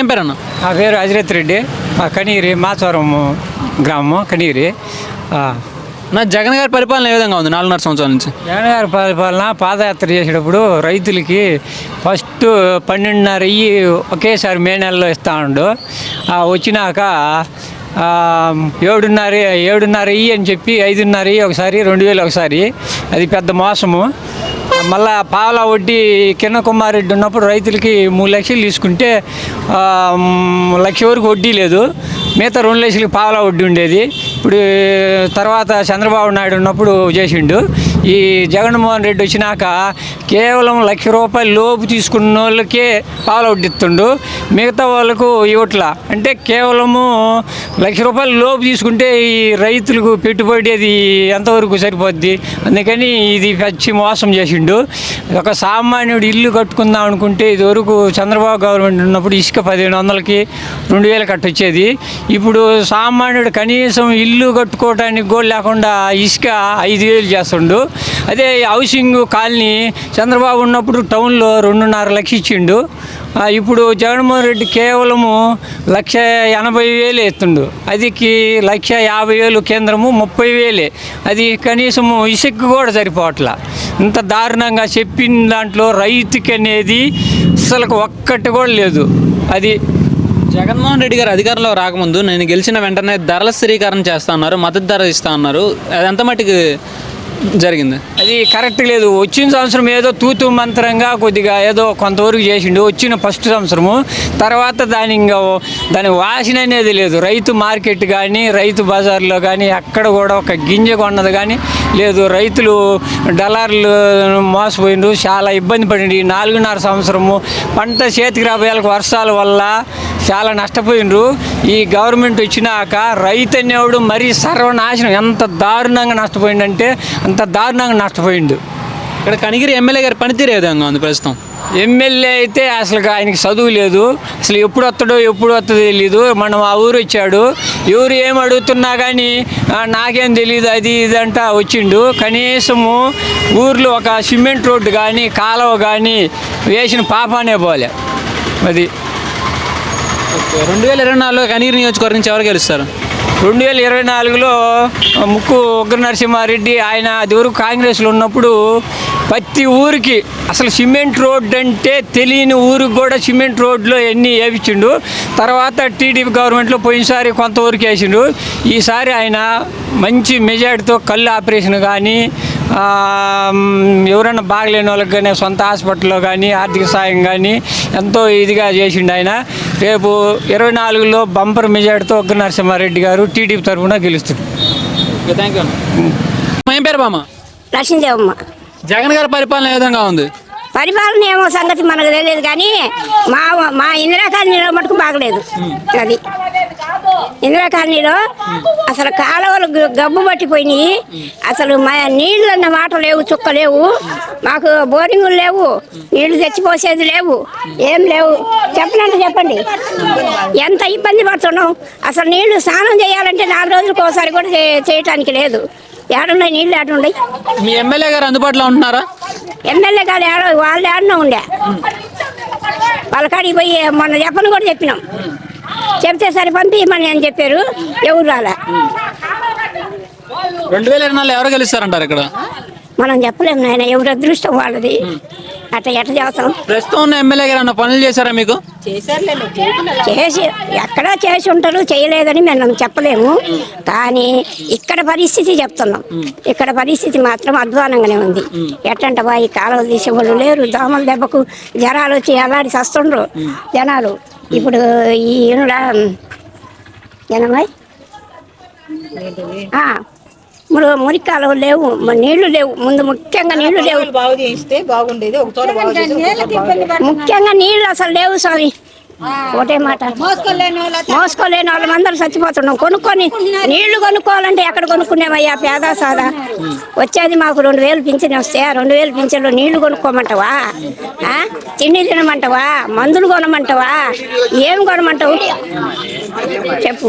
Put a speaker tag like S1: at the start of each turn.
S1: ఏం పేరు అన్న?
S2: నా పేరు అజిరత్ రెడ్డి. మా కనీరి మాచవరం గ్రామం కనీరి
S1: నా జగన్ గారి పరిపాలన ఏ విధంగా ఉంది నాలుగున్నర సంవత్సరాల నుంచి?
S2: జగన్ గారి పరిపాలన పాదయాత్ర చేసేటప్పుడు రైతులకి ఫస్ట్ పన్నెండున్నర ఇయ్యి ఒకేసారి మే నెలలో ఇస్తా ఉండు. ఆ, వచ్చినాక ఏడున్నర ఏడున్నర ఇయ్యి అని చెప్పి ఐదున్నర ఇయ్యి ఒకసారి రెండు వేలు ఒకసారి. అది పెద్ద మోసము. మళ్ళా పాల వడ్డీ కిన్న కుమారెడ్డి ఉన్నప్పుడు రైతులకి మూడు లక్షలు తీసుకుంటే లక్ష వరకు వడ్డీ లేదు. మిగతా రెండు లక్షలకి పాల వడ్డీ ఉండేది. ఇప్పుడు తర్వాత చంద్రబాబు నాయుడు ఉన్నప్పుడు చేసిండు. ఈ జగన్మోహన్ రెడ్డి వచ్చినాక కేవలం లక్ష రూపాయలు లోపు తీసుకున్న వాళ్ళకే పాల వడ్డీ ఇస్తుండు. మిగతా వాళ్ళకు ఇవ్వట్ల. అంటే కేవలము లక్ష రూపాయలు లోపు తీసుకుంటే ఈ రైతులకు పెట్టుబడి అది ఎంతవరకు సరిపోద్ది? అందుకని ఇది పచ్చి మోసం చేసిండు. ఒక సామాన్యుడు ఇల్లు కట్టుకుందాం అనుకుంటే ఇదివరకు చంద్రబాబు గవర్నమెంట్ ఉన్నప్పుడు ఇసుక పదిహేను వందలకి రెండు వేలు కట్టొచ్చేది. ఇప్పుడు సామాన్యుడు కనీసం ఇల్లు కట్టుకోవడానికి కూడా లేకుండా ఇసుక ఐదు వేలు చేస్తుండు. అదే హౌసింగ్ కాలనీ చంద్రబాబు ఉన్నప్పుడు టౌన్లో రెండున్నర లక్ష ఇచ్చిండు. ఇప్పుడు జగన్మోహన్ రెడ్డి కేవలము లక్ష ఎనభై వేలు ఎత్తుండు. అదికి లక్ష యాభై వేలు కేంద్రము ముప్పై వేలే. అది కనీసము ఇసుక్కు కూడా సరిపోవట్లా. ఇంత దారుణంగా చెప్పిన దాంట్లో రైతుకి అనేది అసలు ఒక్కటి కూడా లేదు. అది
S1: జగన్మోహన్ రెడ్డి గారు అధికారంలో రాకముందు నేను గెలిచిన వెంటనే ధరల స్థిరీకరణ చేస్తా ఉన్నారు మద్దతు ధర ఇస్తా ఉన్నారు అది ఎంత మటుకు జరిగింది.
S2: అది కరెక్ట్ లేదు. వచ్చిన సంవత్సరం ఏదో తూతు మంత్రంగా కొద్దిగా ఏదో కొంతవరకు చేసిండు. వచ్చిన ఫస్ట్ సంవత్సరము. తర్వాత దాని ఇంకా దాని వాసన అనేది లేదు. రైతు మార్కెట్ కానీ రైతు బజార్లో కానీ అక్కడ కూడా ఒక గింజ కొన్నది కానీ లేదు. రైతులు డలార్లు మోసపోయిండ్రు. చాలా ఇబ్బంది పడింది నాలుగున్నర సంవత్సరము పంట చేతికి రాబోయేలకు వర్షాల వల్ల చాలా నష్టపోయిండ్రు. ఈ గవర్నమెంట్ వచ్చినాక రైతు అనేవాడు మరీ సర్వనాశనం. ఎంత దారుణంగా నష్టపోయిండంటే అంత దారుణంగా నష్టపోయిండు.
S1: ఇక్కడ కనిగిరి ఎమ్మెల్యే గారి పనితీరు ఏ విధంగా ఉంది ప్రస్తుతం?
S2: ఎమ్మెల్యే అయితే అసలు ఆయనకి చదువు లేదు. అసలు ఎప్పుడు వస్తాడో ఎప్పుడు వస్తుందో తెలియదు మనం ఆ ఊరు వచ్చాడు. ఎవరు ఏం అడుగుతున్నా కానీ "ఆ, నాకేం తెలియదు అది ఇది అంట వచ్చిండు. కనీసము ఊర్లో ఒక సిమెంట్ రోడ్డు కానీ కాలువ కానీ వేసిన పాపానే పోలే. అది
S1: రెండు వేల ఇరవై నాలుగులో కనిగిరి నియోజకవర్గం నుంచి ఎవరు గెలుస్తారు?
S2: రెండు వేల ఇరవై నాలుగులో ముక్కు ఉగ్ర నరసింహారెడ్డి ఆయన అది వరకు కాంగ్రెస్లో ఉన్నప్పుడు ప్రతి ఊరికి అసలు సిమెంట్ రోడ్ అంటే తెలియని ఊరికి కూడా సిమెంట్ రోడ్లో ఎన్ని వేపించిండు తర్వాత టీడీపీ గవర్నమెంట్లో పోయినసారి కొంతవరకు వేసిండు. ఈసారి ఆయన మంచి మెజార్టీతో కళ్ళు ఆపరేషన్ కానీ ఎవరైనా బాగలేని వాళ్ళకి కానీ సొంత హాస్పిటల్లో కానీ ఆర్థిక సాయం కానీ ఎంతో ఇదిగా చేసిండు ఆయన. రేపు ఇరవై నాలుగులో బంపర్ మెజార్టీతో ఒక్క నరసింహారెడ్డి గారు టీడీపీ తరఫున గెలుస్తారు.
S1: థ్యాంక్ యూ ఏం పేరు బామ్మ?
S3: లక్ష్మీదేవమ్మ.
S1: జగన్ గారి పరిపాలన ఏ విధంగా ఉంది?
S3: పరిపాలన ఏమో సంగతి మనకు తెలియదు కానీ మా మా ఇందిరా కాలనీలో మటుకు బాగలేదు. అది. ఇందిరా కాలనీలో అసలు కాలువలు గబ్బు పట్టిపోయినాయి. అసలు మా నీళ్ళు అన్న మాట లేవు చుక్క లేవు. మాకు బోరింగులు లేవు నీళ్ళు తెచ్చిపోసేది లేవు ఏం లేవు. చెప్పనంటే చెప్పండి. ఎంత ఇబ్బంది పడుతున్నాం? అసలు నీళ్ళు స్నానం చేయాలంటే నాలుగు రోజులకు ఒకసారి కూడా చేయటానికి లేదు. ఏడున్నాయి నీళ్ళు ఏడున్నాయి?
S1: మీ ఎమ్మెల్యే గారు అందుబాటులో ఉంటున్నారా?
S3: ఎమ్మెల్యే గారు ఏడో వాళ్ళు ఏడనో ఉండే. వాళ్ళ కాడికి పోయి మొన్న చెప్పని కూడా చెప్పినాం. చెప్తే సరే పంపించమని అని చెప్పారు. ఎవరు రాలే?
S1: రెండు వేల ఇరవై ఎవరు గెలుస్తారంటారు ఇక్కడ?
S3: మనం చెప్పలేము నాయన ఎవరి అదృష్టం వాళ్ళది. అట్లా ఎట్లా చేస్తాం?
S1: ప్రస్తుతం ఉన్న ఎమ్మెల్యే గారు ఏమన్నా పనులు చేశారా మీకు?
S3: చేసి ఎక్కడా చేసి ఉంటారు చేయలేదని మేము చెప్పలేము. కానీ ఇక్కడ పరిస్థితి చెప్తున్నాం. ఇక్కడ పరిస్థితి మాత్రం అధ్వానంగానే ఉంది. ఎట్టంటవా ఈ కాలువలు తీసేవాళ్ళు లేరు దోమల దెబ్బకు జనాలు వచ్చి అలాడి చస్తుండ్రు. జనాలు ఇప్పుడు ఈ ఈనుడ జనమై ఆ, మురు మురికి కాలువలు లేవు మ- నీళ్ళు లేవు ముందు ముఖ్యంగా నీళ్ళు లేవు.
S4: బాగు చేయిస్తే బాగుండేది ఒక చోట బాగు చేస్తే ఒక చోట బాగుండేది.
S3: ముఖ్యంగా నీళ్ళు అసలు లేవు స్వామి. ఒకటే మాట. మోసుకోలేని వాళ్ళం అందరూ చచ్చిపోతున్నాం. కొనుక్కొని నీళ్ళు కొనుక్కోవాలంటే ఎక్కడ కొనుక్కునేవయ్యా? పేద సాదా? వచ్చేది మాకు రెండు వేలు పింఛన్ వస్తే రెండు వేలు పింఛన్లో నీళ్ళు కొనుక్కోమంటావా? ఆ? తిండి తినమంటావా? మందులు కొనమంటావా? ఏం కొనమంటావు? చెప్పు.